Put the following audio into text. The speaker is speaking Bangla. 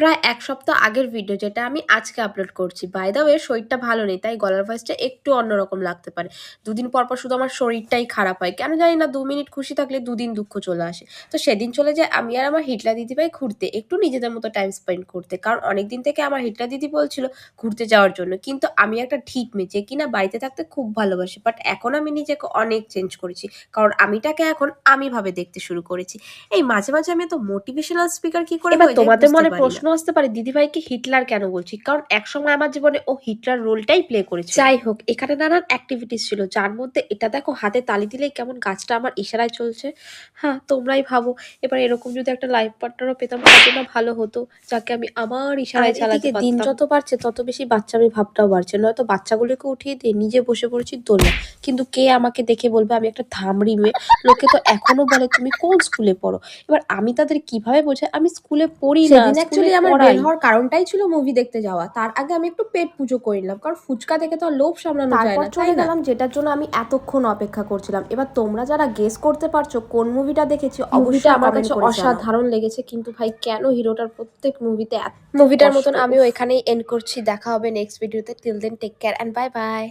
প্রায় এক সপ্তাহ আগের ভিডিও যেটা আমি আজকে আপলোড করছি। বাই দ্য ওয়ে শরীরটা ভালো নেই তাই গলার ভয়েসটা একটু অন্যরকম লাগতে পারে। দুদিন পর পর শুধু আমার শরীরটাই খারাপ হয়। কেন জানি না দু মিনিট খুশি থাকলে দুদিন দুঃখ চলে আসে। তো সেদিন চলে যায় আমি আর আমার হিটলা দিদিভাই ঘুরতে একটু নিজেদের মতো টাইম স্পেন্ড করতে। কারণ অনেক দিন থেকে আমার হিটলা দিদি বলছিল ঘুরতে যাওয়ার জন্য। কিন্তু আমি একটা ঠিক মেয়ে যে কিনা বাড়িতে থাকতে খুব ভালোবাসি। বাট এখন আমি নিজেকে অনেক চেঞ্জ করেছি। কারণ আমিটাকে এখন আমি ভাবে দেখতে শুরু করেছি। এই মাঝে মাঝে আমি এত মোটিভেশনাল স্পিকার কি করে তোমাদের মনে প্রশ্ন আসতে পারে। দিদিভাইকে হিটলার কেন বলছি? কারণ একসময় আমার জীবনে ও হিটলার রোলটাই প্লে করেছে যাই হোক এখানে নানান অ্যাক্টিভিটিস ছিল যার মধ্যে এটা দেখো হাতে তালি দিলেই কেমন গাছটা আমার ইশারায় চলছে। হ্যাঁ তোমরাই ভাবো এবার এরকম যদি একটা লাইফ পার্টনারও পেতাম কত না ভালো হতো যাকে আমি আমার ইশারায় চালাতে এদিকে দিন যত বাড়ছে তত বেশি বাচ্চা আমি ভাবটাও বাড়ছে। নয়তো বাচ্চাগুলোকে উঠিয়ে দিয়ে নিজে বসে পড়েছি দোলনা। কিন্তু কে আমাকে দেখে বলবে আমি একটা ধামড়ি মেয়ে লোকে তো এখনও বলে তুমি কোন স্কুলে পড়ো? এবার আমি তাদের কীভাবে বোঝাই? আমি স্কুলে পড়ি না অ্যাকচুয়ালি আমার বের হওয়ার কারণটাই ছিল মুভি দেখতে যাওয়া। তার আগে আমি একটু পেট পুজো করে নিলাম কারণ ফুচকা দেখে তো আর লোভ সামলানো যায় না চলে চলে গেলাম যেটার জন্য আমি এতক্ষণ অপেক্ষা করছিলাম। এবার তোমরা যারা গেস করতে পারছ কোন মুভিটা দেখেছি অবশ্যই আমার কাছে অসাধারণ লেগেছে কিন্তু ভাই কেন হিরোটার প্রত্যেক মুভিতে মুভিটার মতন আমিও এখানেই এন্ড করছি। দেখা হবে নেক্সট ভিডিওতে till then take care and bye bye